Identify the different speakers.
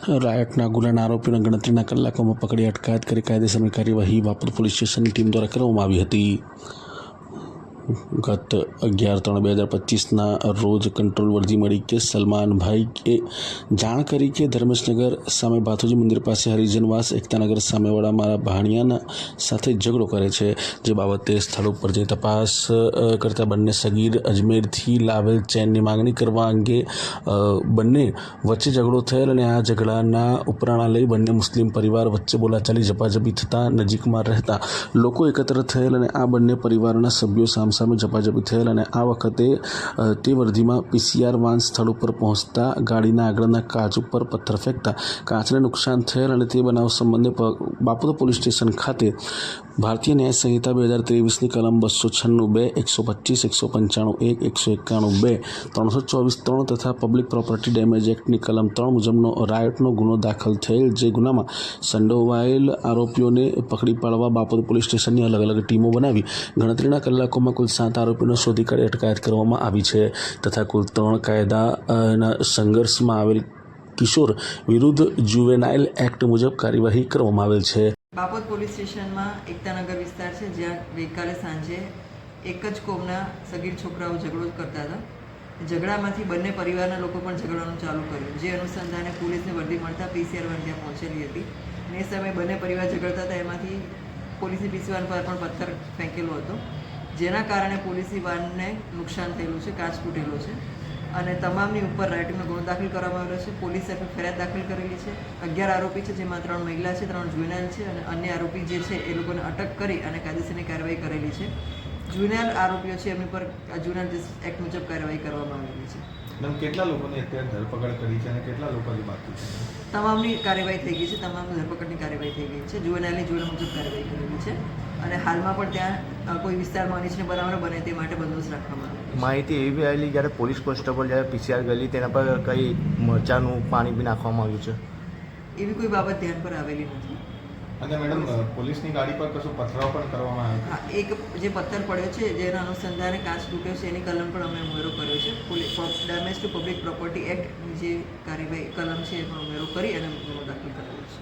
Speaker 1: રાયટના ગુનાના આરોપીઓને ગણતરીના કલાકોમાં પકડી અટકાયત કરી કાયદેસરની કાર્યવાહી વાપર પોલીસ સ્ટેશનની ટીમ દ્વારા કરવામાં આવી હતી. ગત અગિયાર ત્રણ બે હજાર પચીસના રોજ કંટ્રોલ વર્ધી મળી કે સલમાનભાઈએ જાણ કરી કે ધર્મેશનગર સામે ભાથુજી મંદિર પાસે હરિજનવાસ એકતાનગર સામેવાળા મારા ભાણિયાના સાથે ઝઘડો કરે છે. જે બાબતે સ્થળ ઉપર જઈ તપાસ કરતા બંને સગીર અજમેરથી લાવેલ ચેનની માંગણી કરવા અંગે બંને વચ્ચે ઝઘડો થયેલ અને આ ઝઘડાના ઉપરાણા લઈ બંને મુસ્લિમ પરિવાર વચ્ચે બોલાચાલી ઝપાઝપી થતાં નજીકમાં રહેતા લોકો એકત્ર થયેલ અને આ બંને પરિવારના સભ્યો સામસામે ઝપાઝપી થયેલ અને આ વખતે તે વર્ધીમાં પીસીઆર વાન સ્થળ ઉપર પહોંચતા ગાડીના આગળના કાચ ઉપર પથ્થર ફેંકતા કાચને નુકસાન થયેલ અને તે બનાવ સંબંધે પ- પોલીસ સ્ટેશન ખાતે ભારતીય ન્યાય સંહિતા બે હજાર ત્રેવીસની કલમ બસો છન્નું બે, એકસો પચીસ એકસો પંચાણું એક, એકસો એકાણું બે, ત્રણસો ચોવીસ ત્રણ તથા પબ્લિક પ્રોપર્ટી ડેમેજ એક્ટની કલમ ત્રણ મુજબનો રાયટનો ગુનો દાખલ થયેલ જે ગુનામાં સંડોવાયેલ આરોપીઓને પકડી પાડવા બાપોદ પોલીસ સ્ટેશનની અલગ અલગ ટીમો બનાવી ગણતરીના કલાકોમાં કુલ સાત આરોપીઓને શોધી કાઢી અટકાયત કરવામાં આવી છે તથા કુલ ત્રણ કાયદાના સંઘર્ષમાં આવેલ કિશોર વિરુદ્ધ જુવેનાઇલ એક્ટ મુજબ કાર્યવાહી કરવામાં આવેલ છે.
Speaker 2: બાપોદ પોલીસ સ્ટેશનમાં એકતાનગર વિસ્તાર છે, જ્યાં ગઈકાલે સાંજે એક જ કોમના સગીર છોકરાઓ ઝઘડો કરતા હતા. ઝઘડામાંથી બંને પરિવારના લોકો પણ ઝઘડાનું ચાલુ કર્યું. જે અનુસંધાને પોલીસને વર્દી મળતા પીસીઆર વન ત્યાં પહોંચેલી હતી અને એ સમયે બંને પરિવાર ઝઘડતા હતા. એમાંથી પોલીસની પીસી વાન પર પણ પથ્થર ફેંકેલો હતો, જેના કારણે પોલીસી વાનને નુકસાન થયેલું છે, કાચ તૂટેલો છે. અને તમામની ઉપર રાઇટિંગનો ગુનો દાખલ કરવામાં આવ્યો છે. પોલીસે પણ ફરિયાદ દાખલ કરેલી છે. અગિયાર આરોપી છે જેમાં ત્રણ મહિલા છે ત્રણ જુવેનાઇલ છે અને અન્ય આરોપી જે છે એ લોકોને અટક કરી અને કાયદેસરની કાર્યવાહી કરેલી છે. જુવેનાઇલ આરોપીઓ છે એમની પર જુવેનાઇલ એક્ટ મુજબ કાર્યવાહી કરવામાં આવેલી છે.
Speaker 3: મેમ કેટલા લોકોની અત્યારે ધરપકડ કરી છે અને કેટલા લોકોની બાકી છે?
Speaker 2: તમામની કાર્યવાહી થઈ ગઈ છે. તમામની ધરપકડની કાર્યવાહી થઈ ગઈ છે. જુવેનાઇલની જોડે મુજબ કાર્યવાહી કરેલી છે. અને હાલમાં પણ ત્યાં કોઈ વિસ્તારમાં અનિચ્છનીય બનાવનો બને તે માટે બંદોબસ્ત રાખવામાં
Speaker 4: માહિતી એવી બી આવેલી જ્યારે પોલીસ કોન્સ્ટેબલ જ્યારે પીસીઆર ગયેલી તેના પર કઈ મરચાનું પાણી બી નાખવામાં આવ્યું છે?
Speaker 2: એવી કોઈ બાબત ધ્યાન પર આવેલી નથી.
Speaker 3: અને મેડમ પોલીસની ગાડી પર કશું પથરાવ પણ કરવામાં આવ્યો?
Speaker 2: હા એક જે પથ્થર પડ્યો છે જેના અનુસંધાને કાચ તૂટ્યો છે એની કલમ પણ અમે ઉમેરો કર્યો છે. ડેમેજ ટુ પબ્લિક પ્રોપર્ટી એક્ટની જે કાર્યવાહી કલમ છે એમાં ઉમેરો કરી અને દાખલ કરેલો છે.